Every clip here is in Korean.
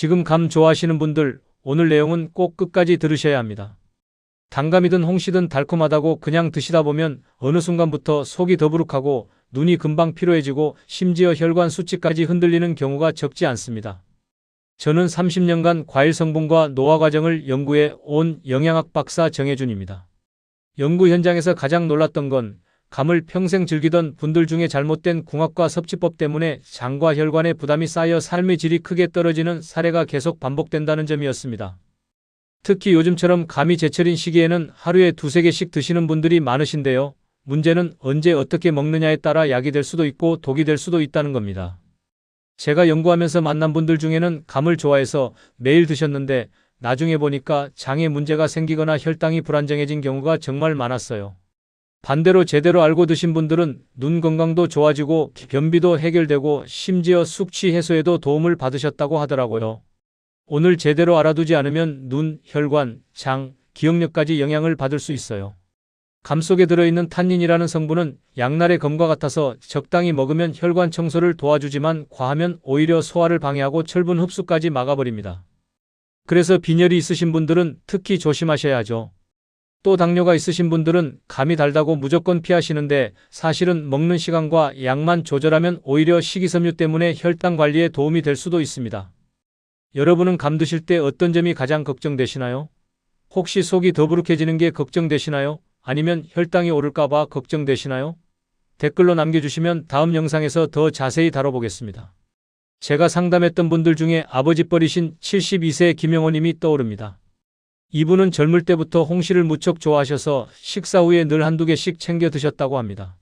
지금 감 좋아하시는 분들 오늘 내용은 꼭 끝까지 들으셔야 합니다. 단감이든 홍시든 달콤하다고 그냥 드시다 보면 어느 순간부터 속이 더부룩하고 눈이 금방 피로해지고 심지어 혈관 수치까지 흔들리는 경우가 적지 않습니다. 저는 30년간 과일 성분과 노화 과정을 연구해 온 영양학 박사 정혜준입니다. 연구 현장에서 가장 놀랐던 건 감을 평생 즐기던 분들 중에 잘못된 궁합과 섭취법 때문에 장과 혈관에 부담이 쌓여 삶의 질이 크게 떨어지는 사례가 계속 반복된다는 점이었습니다. 특히 요즘처럼 감이 제철인 시기에는 하루에 두세 개씩 드시는 분들이 많으신데요. 문제는 언제 어떻게 먹느냐에 따라 약이 될 수도 있고 독이 될 수도 있다는 겁니다. 제가 연구하면서 만난 분들 중에는 감을 좋아해서 매일 드셨는데 나중에 보니까 장에 문제가 생기거나 혈당이 불안정해진 경우가 정말 많았어요. 반대로 제대로 알고 드신 분들은 눈 건강도 좋아지고 변비도 해결되고 심지어 숙취 해소에도 도움을 받으셨다고 하더라고요. 오늘 제대로 알아두지 않으면 눈, 혈관, 장, 기억력까지 영향을 받을 수 있어요. 감 속에 들어있는 탄닌이라는 성분은 양날의 검과 같아서 적당히 먹으면 혈관 청소를 도와주지만 과하면 오히려 소화를 방해하고 철분 흡수까지 막아버립니다. 그래서 빈혈이 있으신 분들은 특히 조심하셔야 하죠. 또 당뇨가 있으신 분들은 감이 달다고 무조건 피하시는데 사실은 먹는 시간과 양만 조절하면 오히려 식이섬유 때문에 혈당 관리에 도움이 될 수도 있습니다. 여러분은 감 드실 때 어떤 점이 가장 걱정되시나요? 혹시 속이 더부룩해지는 게 걱정되시나요? 아니면 혈당이 오를까봐 걱정되시나요? 댓글로 남겨주시면 다음 영상에서 더 자세히 다뤄보겠습니다. 제가 상담했던 분들 중에 아버지 뻘이신 72세 김영호님이 떠오릅니다. 이분은 젊을 때부터 홍시를 무척 좋아하셔서 식사 후에 늘 한두 개씩 챙겨 드셨다고 합니다.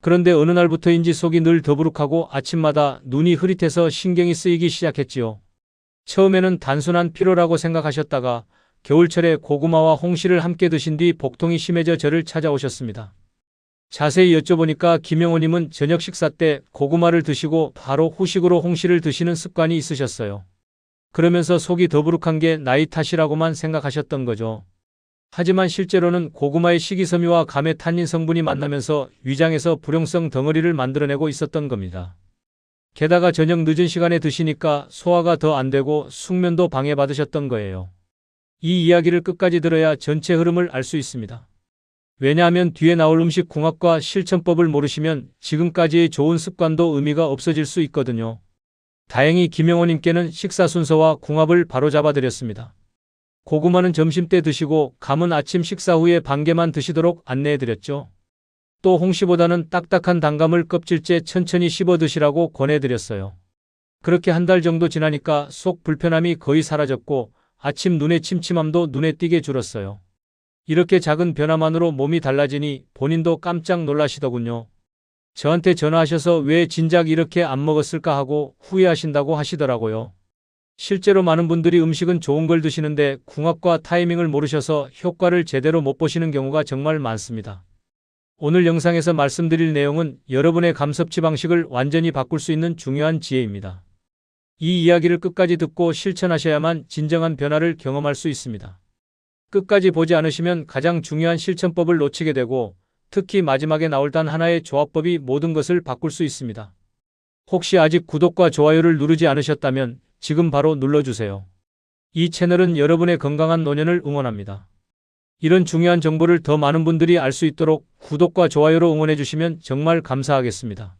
그런데 어느 날부터인지 속이 늘 더부룩하고 아침마다 눈이 흐릿해서 신경이 쓰이기 시작했지요. 처음에는 단순한 피로라고 생각하셨다가 겨울철에 고구마와 홍시를 함께 드신 뒤 복통이 심해져 저를 찾아오셨습니다. 자세히 여쭤보니까 김영호님은 저녁 식사 때 고구마를 드시고 바로 후식으로 홍시를 드시는 습관이 있으셨어요. 그러면서 속이 더부룩한 게 나이 탓이라고만 생각하셨던 거죠. 하지만 실제로는 고구마의 식이섬유와 감의 탄닌 성분이 만나면서 위장에서 불용성 덩어리를 만들어내고 있었던 겁니다. 게다가 저녁 늦은 시간에 드시니까 소화가 더 안 되고 숙면도 방해받으셨던 거예요. 이 이야기를 끝까지 들어야 전체 흐름을 알 수 있습니다. 왜냐하면 뒤에 나올 음식 궁합과 실천법을 모르시면 지금까지의 좋은 습관도 의미가 없어질 수 있거든요. 다행히 김영호님께는 식사 순서와 궁합을 바로잡아 드렸습니다. 고구마는 점심 때 드시고 감은 아침 식사 후에 반 개만 드시도록 안내해 드렸죠. 또 홍시보다는 딱딱한 단감을 껍질째 천천히 씹어 드시라고 권해 드렸어요. 그렇게 한 달 정도 지나니까 속 불편함이 거의 사라졌고 아침 눈의 침침함도 눈에 띄게 줄었어요. 이렇게 작은 변화만으로 몸이 달라지니 본인도 깜짝 놀라시더군요. 저한테 전화하셔서 왜 진작 이렇게 안 먹었을까 하고 후회하신다고 하시더라고요. 실제로 많은 분들이 음식은 좋은 걸 드시는데 궁합과 타이밍을 모르셔서 효과를 제대로 못 보시는 경우가 정말 많습니다. 오늘 영상에서 말씀드릴 내용은 여러분의 감섭취 방식을 완전히 바꿀 수 있는 중요한 지혜입니다. 이 이야기를 끝까지 듣고 실천하셔야만 진정한 변화를 경험할 수 있습니다. 끝까지 보지 않으시면 가장 중요한 실천법을 놓치게 되고 특히 마지막에 나올 단 하나의 조합법이 모든 것을 바꿀 수 있습니다. 혹시 아직 구독과 좋아요를 누르지 않으셨다면 지금 바로 눌러주세요. 이 채널은 여러분의 건강한 노년을 응원합니다. 이런 중요한 정보를 더 많은 분들이 알 수 있도록 구독과 좋아요로 응원해 주시면 정말 감사하겠습니다.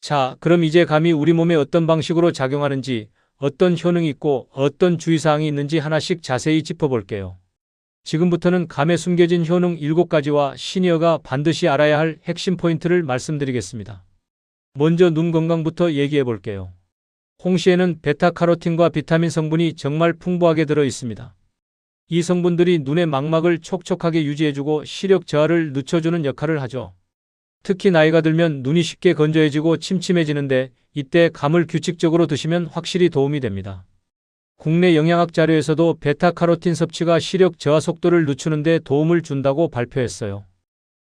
자, 그럼 이제 감이 우리 몸에 어떤 방식으로 작용하는지, 어떤 효능이 있고 어떤 주의사항이 있는지 하나씩 자세히 짚어볼게요. 지금부터는 감에 숨겨진 효능 7가지와 시니어가 반드시 알아야 할 핵심 포인트를 말씀드리겠습니다. 먼저 눈 건강부터 얘기해 볼게요. 홍시에는 베타카로틴과 비타민 성분이 정말 풍부하게 들어 있습니다. 이 성분들이 눈의 망막을 촉촉하게 유지해주고 시력 저하를 늦춰주는 역할을 하죠. 특히 나이가 들면 눈이 쉽게 건조해지고 침침해지는데 이때 감을 규칙적으로 드시면 확실히 도움이 됩니다. 국내 영양학 자료에서도 베타카로틴 섭취가 시력 저하 속도를 늦추는 데 도움을 준다고 발표했어요.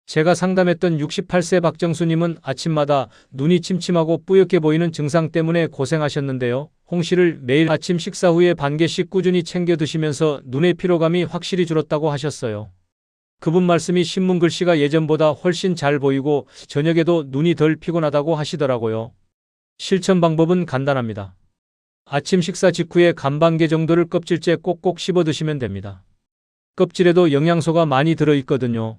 제가 상담했던 68세 박정수님은 아침마다 눈이 침침하고 뿌옇게 보이는 증상 때문에 고생하셨는데요. 홍시를 매일 아침 식사 후에 반 개씩 꾸준히 챙겨 드시면서 눈의 피로감이 확실히 줄었다고 하셨어요. 그분 말씀이 신문 글씨가 예전보다 훨씬 잘 보이고 저녁에도 눈이 덜 피곤하다고 하시더라고요. 실천 방법은 간단합니다. 아침 식사 직후에 간반개 정도를 껍질째 꼭꼭 씹어 드시면 됩니다. 껍질에도 영양소가 많이 들어 있거든요.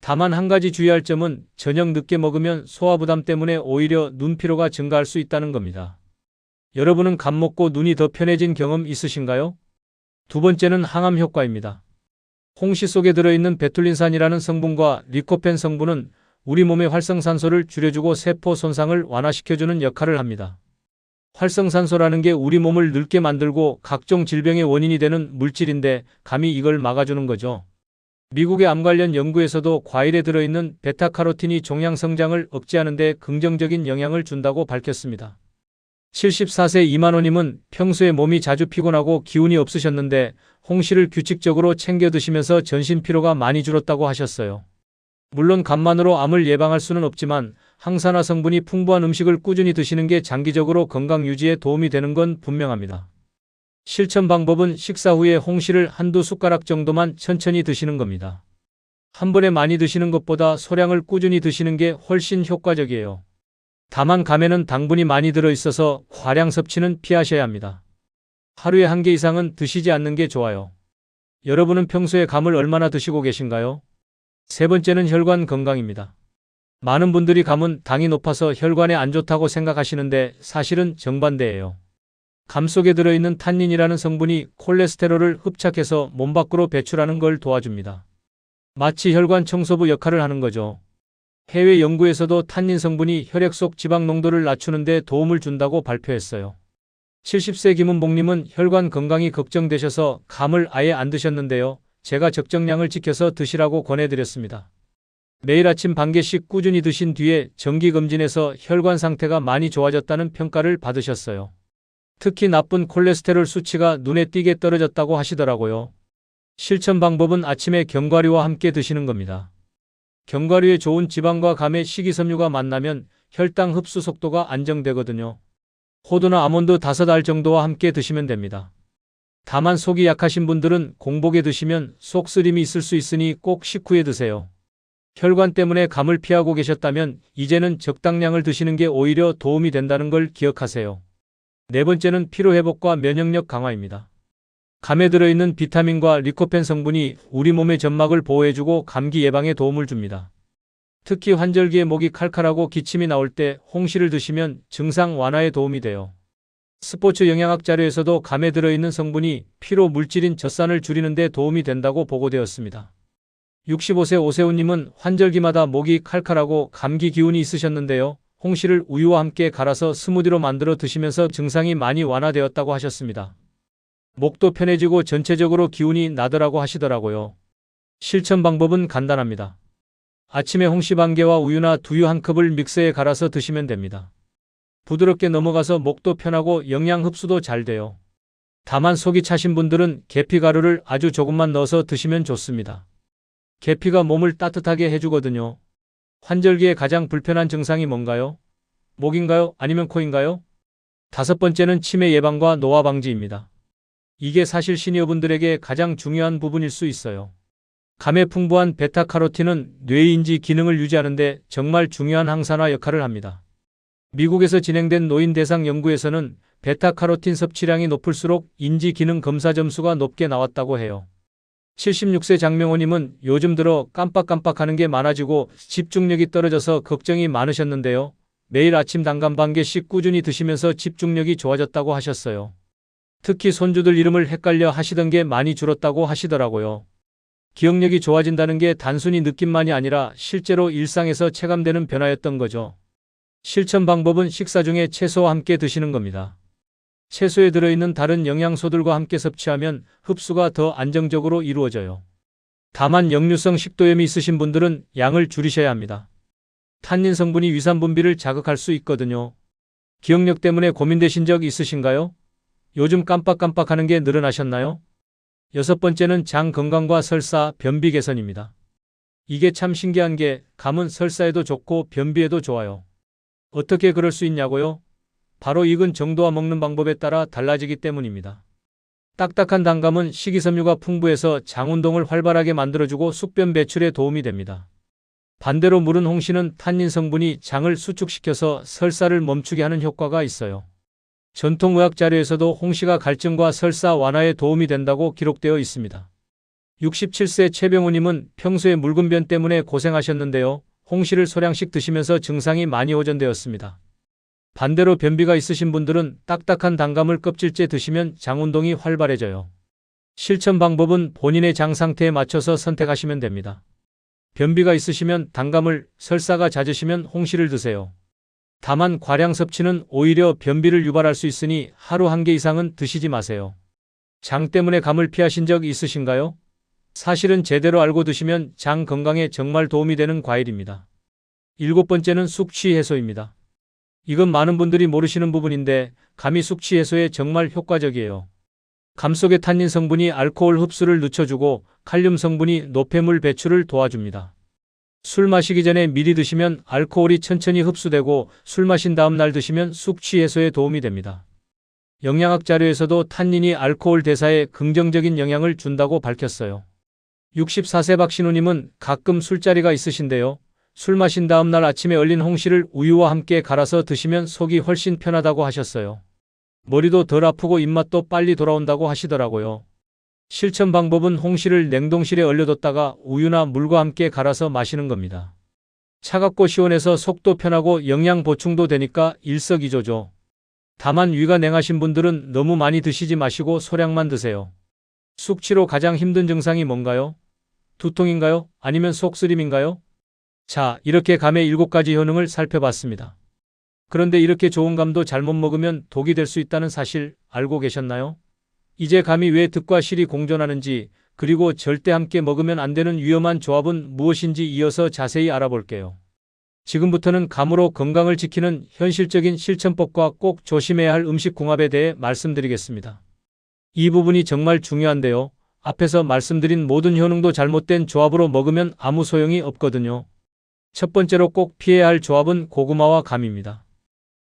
다만 한 가지 주의할 점은 저녁 늦게 먹으면 소화 부담 때문에 오히려 눈 피로가 증가할 수 있다는 겁니다. 여러분은 간 먹고 눈이 더 편해진 경험 있으신가요? 두 번째는 항암 효과입니다. 홍시 속에 들어있는 베툴린산이라는 성분과 리코펜 성분은 우리 몸의 활성산소를 줄여주고 세포 손상을 완화시켜주는 역할을 합니다. 활성산소라는 게 우리 몸을 늙게 만들고 각종 질병의 원인이 되는 물질인데 감이 이걸 막아주는 거죠. 미국의 암 관련 연구에서도 과일에 들어있는 베타카로틴이 종양 성장을 억제하는 데 긍정적인 영향을 준다고 밝혔습니다. 74세 이만호님은 평소에 몸이 자주 피곤하고 기운이 없으셨는데 홍시를 규칙적으로 챙겨 드시면서 전신 피로가 많이 줄었다고 하셨어요. 물론 간만으로 암을 예방할 수는 없지만 항산화 성분이 풍부한 음식을 꾸준히 드시는 게 장기적으로 건강 유지에 도움이 되는 건 분명합니다. 실천 방법은 식사 후에 홍시를 한두 숟가락 정도만 천천히 드시는 겁니다. 한 번에 많이 드시는 것보다 소량을 꾸준히 드시는 게 훨씬 효과적이에요. 다만 감에는 당분이 많이 들어 있어서 과량 섭취는 피하셔야 합니다. 하루에 한 개 이상은 드시지 않는 게 좋아요. 여러분은 평소에 감을 얼마나 드시고 계신가요? 세 번째는 혈관 건강입니다. 많은 분들이 감은 당이 높아서 혈관에 안 좋다고 생각하시는데 사실은 정반대예요. 감 속에 들어있는 탄닌이라는 성분이 콜레스테롤을 흡착해서 몸 밖으로 배출하는 걸 도와줍니다. 마치 혈관 청소부 역할을 하는 거죠. 해외 연구에서도 탄닌 성분이 혈액 속 지방 농도를 낮추는 데 도움을 준다고 발표했어요. 70세 김은복님은 혈관 건강이 걱정되셔서 감을 아예 안 드셨는데요. 제가 적정량을 지켜서 드시라고 권해드렸습니다. 매일 아침 반 개씩 꾸준히 드신 뒤에 정기검진에서 혈관 상태가 많이 좋아졌다는 평가를 받으셨어요. 특히 나쁜 콜레스테롤 수치가 눈에 띄게 떨어졌다고 하시더라고요. 실천 방법은 아침에 견과류와 함께 드시는 겁니다. 견과류에 좋은 지방과 감의 식이섬유가 만나면 혈당 흡수 속도가 안정되거든요. 호두나 아몬드 5알 정도와 함께 드시면 됩니다. 다만 속이 약하신 분들은 공복에 드시면 속 쓰림이 있을 수 있으니 꼭 식후에 드세요. 혈관 때문에 감을 피하고 계셨다면 이제는 적당량을 드시는 게 오히려 도움이 된다는 걸 기억하세요. 네 번째는 피로회복과 면역력 강화입니다. 감에 들어있는 비타민과 리코펜 성분이 우리 몸의 점막을 보호해주고 감기 예방에 도움을 줍니다. 특히 환절기에 목이 칼칼하고 기침이 나올 때 홍시를 드시면 증상 완화에 도움이 돼요. 스포츠 영양학 자료에서도 감에 들어있는 성분이 피로 물질인 젖산을 줄이는 데 도움이 된다고 보고되었습니다. 65세 오세훈님은 환절기마다 목이 칼칼하고 감기 기운이 있으셨는데요. 홍시를 우유와 함께 갈아서 스무디로 만들어 드시면서 증상이 많이 완화되었다고 하셨습니다. 목도 편해지고 전체적으로 기운이 나더라고 하시더라고요. 실천 방법은 간단합니다. 아침에 홍시 반 개와 우유나 두유 한 컵을 믹서에 갈아서 드시면 됩니다. 부드럽게 넘어가서 목도 편하고 영양 흡수도 잘 돼요. 다만 속이 차신 분들은 계피 가루를 아주 조금만 넣어서 드시면 좋습니다. 계피가 몸을 따뜻하게 해주거든요. 환절기에 가장 불편한 증상이 뭔가요? 목인가요? 아니면 코인가요? 다섯 번째는 치매 예방과 노화 방지입니다. 이게 사실 시니어분들에게 가장 중요한 부분일 수 있어요. 감에 풍부한 베타카로틴은 뇌인지 기능을 유지하는데 정말 중요한 항산화 역할을 합니다. 미국에서 진행된 노인 대상 연구에서는 베타카로틴 섭취량이 높을수록 인지 기능 검사 점수가 높게 나왔다고 해요. 76세 장명호님은 요즘 들어 깜빡깜빡하는 게 많아지고 집중력이 떨어져서 걱정이 많으셨는데요. 매일 아침 단감 반 개씩 꾸준히 드시면서 집중력이 좋아졌다고 하셨어요. 특히 손주들 이름을 헷갈려 하시던 게 많이 줄었다고 하시더라고요. 기억력이 좋아진다는 게 단순히 느낌만이 아니라 실제로 일상에서 체감되는 변화였던 거죠. 실천 방법은 식사 중에 채소와 함께 드시는 겁니다. 채소에 들어있는 다른 영양소들과 함께 섭취하면 흡수가 더 안정적으로 이루어져요. 다만 역류성 식도염이 있으신 분들은 양을 줄이셔야 합니다. 탄닌 성분이 위산 분비를 자극할 수 있거든요. 기억력 때문에 고민되신 적 있으신가요? 요즘 깜빡깜빡하는 게 늘어나셨나요? 여섯 번째는 장 건강과 설사, 변비 개선입니다. 이게 참 신기한 게 감은 설사에도 좋고 변비에도 좋아요. 어떻게 그럴 수 있냐고요? 바로 익은 정도와 먹는 방법에 따라 달라지기 때문입니다. 딱딱한 단감은 식이섬유가 풍부해서 장 운동을 활발하게 만들어주고 숙변 배출에 도움이 됩니다. 반대로 무른 홍시는 탄닌 성분이 장을 수축시켜서 설사를 멈추게 하는 효과가 있어요. 전통의학 자료에서도 홍시가 갈증과 설사 완화에 도움이 된다고 기록되어 있습니다. 67세 최병우님은 평소에 묽은 변 때문에 고생하셨는데요. 홍시를 소량씩 드시면서 증상이 많이 호전되었습니다. 반대로 변비가 있으신 분들은 딱딱한 단감을 껍질째 드시면 장 운동이 활발해져요. 실천 방법은 본인의 장 상태에 맞춰서 선택하시면 됩니다. 변비가 있으시면 단감을, 설사가 잦으시면 홍시를 드세요. 다만 과량 섭취는 오히려 변비를 유발할 수 있으니 하루 한 개 이상은 드시지 마세요. 장 때문에 감을 피하신 적 있으신가요? 사실은 제대로 알고 드시면 장 건강에 정말 도움이 되는 과일입니다. 일곱 번째는 숙취 해소입니다. 이건 많은 분들이 모르시는 부분인데 감이 숙취 해소에 정말 효과적이에요. 감 속의 탄닌 성분이 알코올 흡수를 늦춰주고 칼륨 성분이 노폐물 배출을 도와줍니다. 술 마시기 전에 미리 드시면 알코올이 천천히 흡수되고 술 마신 다음 날 드시면 숙취 해소에 도움이 됩니다. 영양학 자료에서도 탄닌이 알코올 대사에 긍정적인 영향을 준다고 밝혔어요. 64세 박신우님은 가끔 술자리가 있으신데요. 술 마신 다음 날 아침에 얼린 홍시를 우유와 함께 갈아서 드시면 속이 훨씬 편하다고 하셨어요. 머리도 덜 아프고 입맛도 빨리 돌아온다고 하시더라고요. 실천 방법은 홍시를 냉동실에 얼려뒀다가 우유나 물과 함께 갈아서 마시는 겁니다. 차갑고 시원해서 속도 편하고 영양 보충도 되니까 일석이조죠. 다만 위가 냉하신 분들은 너무 많이 드시지 마시고 소량만 드세요. 숙취로 가장 힘든 증상이 뭔가요? 두통인가요? 아니면 속쓰림인가요? 자, 이렇게 감의 일곱 가지 효능을 살펴봤습니다. 그런데 이렇게 좋은 감도 잘못 먹으면 독이 될 수 있다는 사실 알고 계셨나요? 이제 감이 왜 득과 실이 공존하는지 그리고 절대 함께 먹으면 안 되는 위험한 조합은 무엇인지 이어서 자세히 알아볼게요. 지금부터는 감으로 건강을 지키는 현실적인 실천법과 꼭 조심해야 할 음식 궁합에 대해 말씀드리겠습니다. 이 부분이 정말 중요한데요. 앞에서 말씀드린 모든 효능도 잘못된 조합으로 먹으면 아무 소용이 없거든요. 첫 번째로 꼭 피해야 할 조합은 고구마와 감입니다.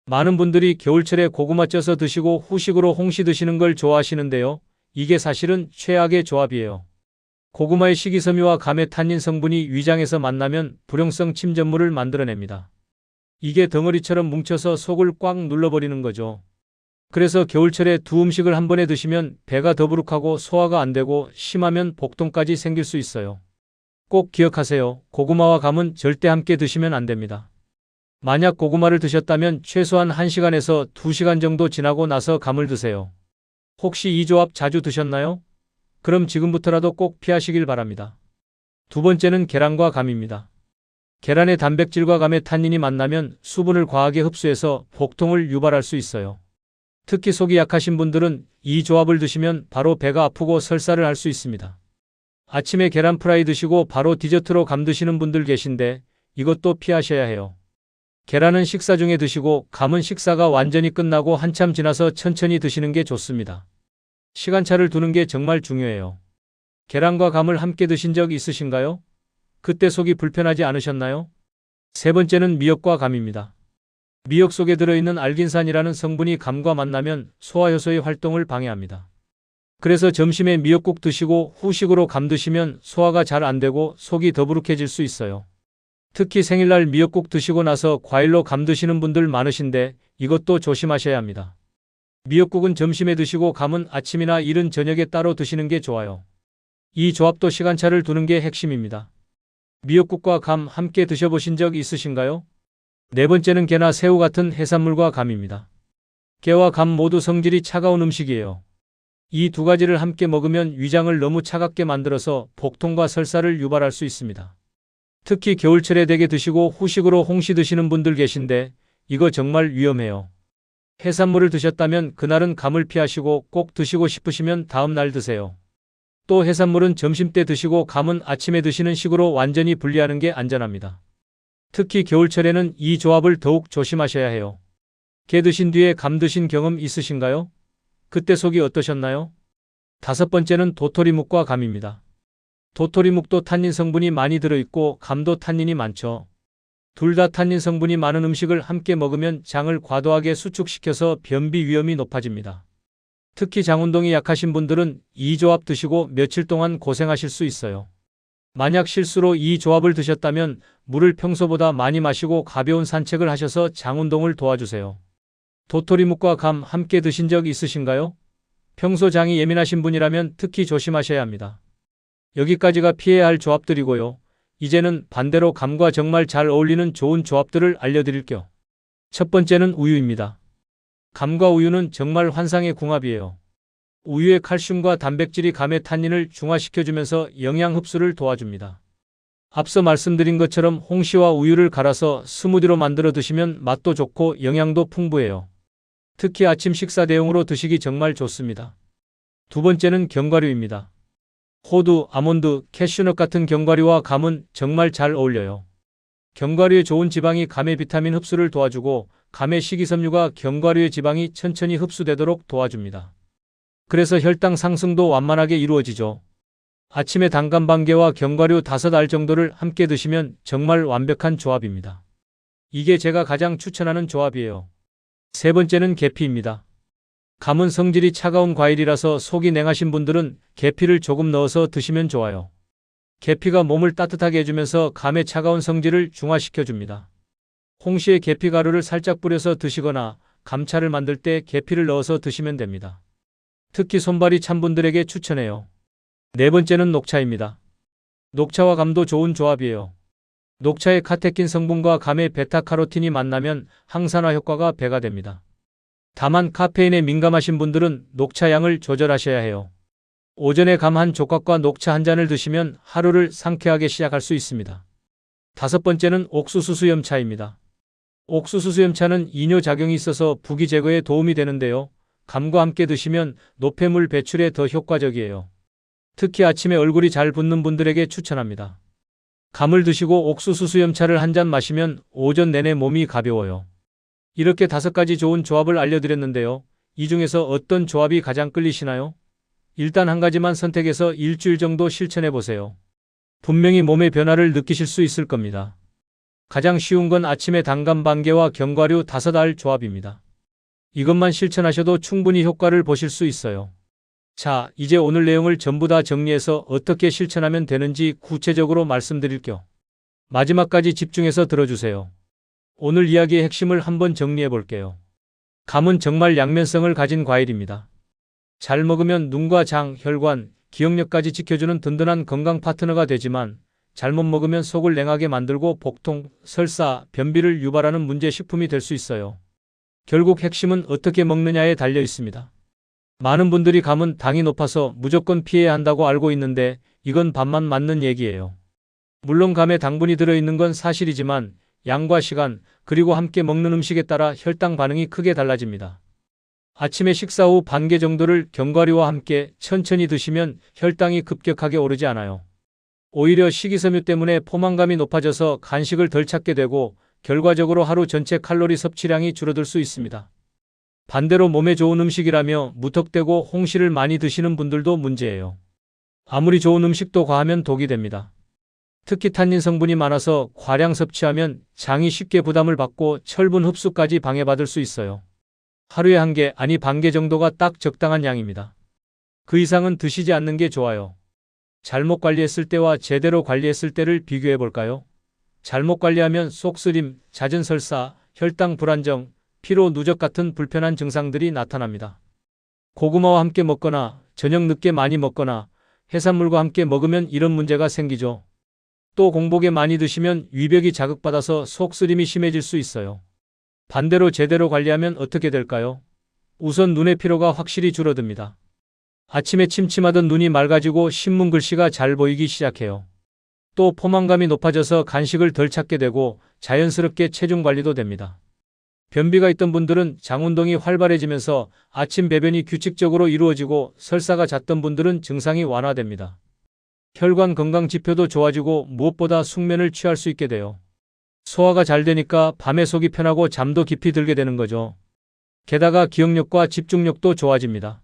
많은 분들이 겨울철에 고구마 쪄서 드시고 후식으로 홍시 드시는 걸 좋아하시는데요. 이게 사실은 최악의 조합이에요. 고구마의 식이섬유와 감의 탄닌 성분이 위장에서 만나면 불용성 침전물을 만들어냅니다. 이게 덩어리처럼 뭉쳐서 속을 꽉 눌러버리는 거죠. 그래서 겨울철에 두 음식을 한 번에 드시면 배가 더부룩하고 소화가 안 되고 심하면 복통까지 생길 수 있어요. 꼭 기억하세요. 고구마와 감은 절대 함께 드시면 안 됩니다. 만약 고구마를 드셨다면 최소한 1시간에서 2시간 정도 지나고 나서 감을 드세요. 혹시 이 조합 자주 드셨나요? 그럼 지금부터라도 꼭 피하시길 바랍니다. 두 번째는 계란과 감입니다. 계란의 단백질과 감의 탄닌이 만나면 수분을 과하게 흡수해서 복통을 유발할 수 있어요. 특히 속이 약하신 분들은 이 조합을 드시면 바로 배가 아프고 설사를 할 수 있습니다. 아침에 계란 프라이 드시고 바로 디저트로 감 드시는 분들 계신데 이것도 피하셔야 해요. 계란은 식사 중에 드시고 감은 식사가 완전히 끝나고 한참 지나서 천천히 드시는 게 좋습니다. 시간차를 두는 게 정말 중요해요. 계란과 감을 함께 드신 적 있으신가요? 그때 속이 불편하지 않으셨나요? 세 번째는 미역과 감입니다. 미역 속에 들어있는 알긴산이라는 성분이 감과 만나면 소화효소의 활동을 방해합니다. 그래서 점심에 미역국 드시고 후식으로 감 드시면 소화가 잘 안 되고 속이 더부룩해질 수 있어요. 특히 생일날 미역국 드시고 나서 과일로 감 드시는 분들 많으신데 이것도 조심하셔야 합니다. 미역국은 점심에 드시고 감은 아침이나 이른 저녁에 따로 드시는 게 좋아요. 이 조합도 시간차를 두는 게 핵심입니다. 미역국과 감 함께 드셔보신 적 있으신가요? 네 번째는 게나 새우 같은 해산물과 감입니다. 게와 감 모두 성질이 차가운 음식이에요. 이 두 가지를 함께 먹으면 위장을 너무 차갑게 만들어서 복통과 설사를 유발할 수 있습니다. 특히 겨울철에 대게 드시고 후식으로 홍시 드시는 분들 계신데 이거 정말 위험해요. 해산물을 드셨다면 그날은 감을 피하시고 꼭 드시고 싶으시면 다음 날 드세요. 또 해산물은 점심때 드시고 감은 아침에 드시는 식으로 완전히 분리하는 게 안전합니다. 특히 겨울철에는 이 조합을 더욱 조심하셔야 해요. 게 드신 뒤에 감 드신 경험 있으신가요? 그때 속이 어떠셨나요? 다섯 번째는 도토리묵과 감입니다. 도토리묵도 탄닌 성분이 많이 들어있고 감도 탄닌이 많죠. 둘 다 탄닌 성분이 많은 음식을 함께 먹으면 장을 과도하게 수축시켜서 변비 위험이 높아집니다. 특히 장운동이 약하신 분들은 이 조합 드시고 며칠 동안 고생하실 수 있어요. 만약 실수로 이 조합을 드셨다면 물을 평소보다 많이 마시고 가벼운 산책을 하셔서 장 운동을 도와주세요. 도토리묵과 감 함께 드신 적 있으신가요? 평소 장이 예민하신 분이라면 특히 조심하셔야 합니다. 여기까지가 피해야 할 조합들이고요. 이제는 반대로 감과 정말 잘 어울리는 좋은 조합들을 알려드릴게요. 첫 번째는 우유입니다. 감과 우유는 정말 환상의 궁합이에요. 우유의 칼슘과 단백질이 감의 탄닌을 중화시켜주면서 영양 흡수를 도와줍니다. 앞서 말씀드린 것처럼 홍시와 우유를 갈아서 스무디로 만들어 드시면 맛도 좋고 영양도 풍부해요. 특히 아침 식사 대용으로 드시기 정말 좋습니다. 두 번째는 견과류입니다. 호두, 아몬드, 캐슈넛 같은 견과류와 감은 정말 잘 어울려요. 견과류의 좋은 지방이 감의 비타민 흡수를 도와주고 감의 식이섬유가 견과류의 지방이 천천히 흡수되도록 도와줍니다. 그래서 혈당 상승도 완만하게 이루어지죠. 아침에 단감 반개와 견과류 다섯 알 정도를 함께 드시면 정말 완벽한 조합입니다. 이게 제가 가장 추천하는 조합이에요. 세 번째는 계피입니다. 감은 성질이 차가운 과일이라서 속이 냉하신 분들은 계피를 조금 넣어서 드시면 좋아요. 계피가 몸을 따뜻하게 해주면서 감의 차가운 성질을 중화시켜 줍니다. 홍시에 계피 가루를 살짝 뿌려서 드시거나 감차를 만들 때 계피를 넣어서 드시면 됩니다. 특히 손발이 찬 분들에게 추천해요. 네 번째는 녹차입니다. 녹차와 감도 좋은 조합이에요. 녹차의 카테킨 성분과 감의 베타카로틴이 만나면 항산화 효과가 배가 됩니다. 다만 카페인에 민감하신 분들은 녹차 양을 조절하셔야 해요. 오전에 감 한 조각과 녹차 한 잔을 드시면 하루를 상쾌하게 시작할 수 있습니다. 다섯 번째는 옥수수 수염차입니다. 옥수수 수염차는 이뇨 작용이 있어서 부기 제거에 도움이 되는데요. 감과 함께 드시면 노폐물 배출에 더 효과적이에요. 특히 아침에 얼굴이 잘 붓는 분들에게 추천합니다. 감을 드시고 옥수수 수염차를 한 잔 마시면 오전 내내 몸이 가벼워요. 이렇게 다섯 가지 좋은 조합을 알려드렸는데요. 이 중에서 어떤 조합이 가장 끌리시나요? 일단 한 가지만 선택해서 일주일 정도 실천해 보세요. 분명히 몸의 변화를 느끼실 수 있을 겁니다. 가장 쉬운 건 아침에 단감 반개와 견과류 다섯 알 조합입니다. 이것만 실천하셔도 충분히 효과를 보실 수 있어요. 자, 이제 오늘 내용을 전부 다 정리해서 어떻게 실천하면 되는지 구체적으로 말씀드릴게요. 마지막까지 집중해서 들어주세요. 오늘 이야기의 핵심을 한번 정리해 볼게요. 감은 정말 양면성을 가진 과일입니다. 잘 먹으면 눈과 장, 혈관, 기억력까지 지켜주는 든든한 건강 파트너가 되지만 잘못 먹으면 속을 냉하게 만들고 복통, 설사, 변비를 유발하는 문제 식품이 될 수 있어요. 결국 핵심은 어떻게 먹느냐에 달려 있습니다. 많은 분들이 감은 당이 높아서 무조건 피해야 한다고 알고 있는데 이건 반만 맞는 얘기예요. 물론 감에 당분이 들어있는 건 사실이지만 양과 시간 그리고 함께 먹는 음식에 따라 혈당 반응이 크게 달라집니다. 아침에 식사 후 반 개 정도를 견과류와 함께 천천히 드시면 혈당이 급격하게 오르지 않아요. 오히려 식이섬유 때문에 포만감이 높아져서 간식을 덜 찾게 되고 결과적으로 하루 전체 칼로리 섭취량이 줄어들 수 있습니다. 반대로 몸에 좋은 음식이라며 무턱대고 홍시를 많이 드시는 분들도 문제예요. 아무리 좋은 음식도 과하면 독이 됩니다. 특히 탄닌 성분이 많아서 과량 섭취하면 장이 쉽게 부담을 받고 철분 흡수까지 방해받을 수 있어요. 하루에 한 개, 아니 반 개 정도가 딱 적당한 양입니다. 그 이상은 드시지 않는 게 좋아요. 잘못 관리했을 때와 제대로 관리했을 때를 비교해 볼까요? 잘못 관리하면 속쓰림, 잦은 설사, 혈당 불안정, 피로 누적 같은 불편한 증상들이 나타납니다. 고구마와 함께 먹거나 저녁 늦게 많이 먹거나 해산물과 함께 먹으면 이런 문제가 생기죠. 또 공복에 많이 드시면 위벽이 자극받아서 속쓰림이 심해질 수 있어요. 반대로 제대로 관리하면 어떻게 될까요? 우선 눈의 피로가 확실히 줄어듭니다. 아침에 침침하던 눈이 맑아지고 신문 글씨가 잘 보이기 시작해요. 또 포만감이 높아져서 간식을 덜 찾게 되고 자연스럽게 체중 관리도 됩니다. 변비가 있던 분들은 장운동이 활발해지면서 아침 배변이 규칙적으로 이루어지고 설사가 잦던 분들은 증상이 완화됩니다. 혈관 건강 지표도 좋아지고 무엇보다 숙면을 취할 수 있게 돼요. 소화가 잘 되니까 밤에 속이 편하고 잠도 깊이 들게 되는 거죠. 게다가 기억력과 집중력도 좋아집니다.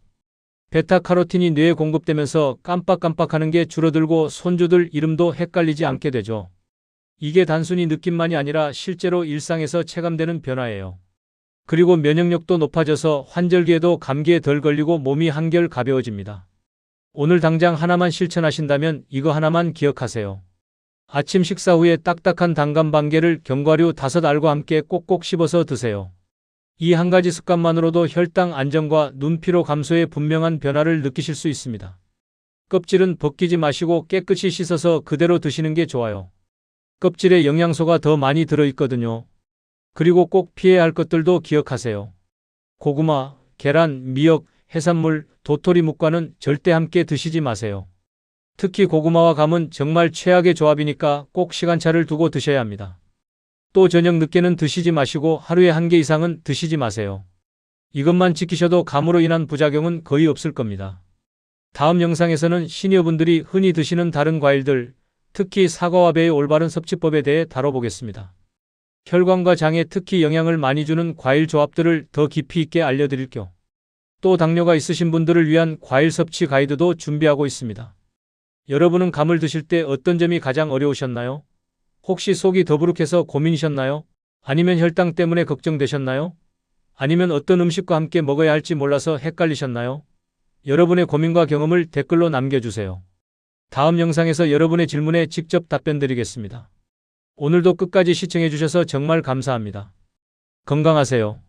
베타카로틴이 뇌에 공급되면서 깜빡깜빡하는 게 줄어들고 손주들 이름도 헷갈리지 않게 되죠. 이게 단순히 느낌만이 아니라 실제로 일상에서 체감되는 변화예요. 그리고 면역력도 높아져서 환절기에도 감기에 덜 걸리고 몸이 한결 가벼워집니다. 오늘 당장 하나만 실천하신다면 이거 하나만 기억하세요. 아침 식사 후에 딱딱한 단감 반 개를 견과류 다섯 알과 함께 꼭꼭 씹어서 드세요. 이 한 가지 습관만으로도 혈당 안정과 눈피로 감소에 분명한 변화를 느끼실 수 있습니다. 껍질은 벗기지 마시고 깨끗이 씻어서 그대로 드시는 게 좋아요. 껍질에 영양소가 더 많이 들어있거든요. 그리고 꼭 피해야 할 것들도 기억하세요. 고구마, 계란, 미역, 해산물, 도토리 묵과는 절대 함께 드시지 마세요. 특히 고구마와 감은 정말 최악의 조합이니까 꼭 시간차를 두고 드셔야 합니다. 또 저녁 늦게는 드시지 마시고 하루에 한 개 이상은 드시지 마세요. 이것만 지키셔도 감으로 인한 부작용은 거의 없을 겁니다. 다음 영상에서는 시니어분들이 흔히 드시는 다른 과일들, 특히 사과와 배의 올바른 섭취법에 대해 다뤄보겠습니다. 혈관과 장에 특히 영향을 많이 주는 과일 조합들을 더 깊이 있게 알려드릴 겸, 또 당뇨가 있으신 분들을 위한 과일 섭취 가이드도 준비하고 있습니다. 여러분은 감을 드실 때 어떤 점이 가장 어려우셨나요? 혹시 속이 더부룩해서 고민이셨나요? 아니면 혈당 때문에 걱정되셨나요? 아니면 어떤 음식과 함께 먹어야 할지 몰라서 헷갈리셨나요? 여러분의 고민과 경험을 댓글로 남겨주세요. 다음 영상에서 여러분의 질문에 직접 답변 드리겠습니다. 오늘도 끝까지 시청해주셔서 정말 감사합니다. 건강하세요.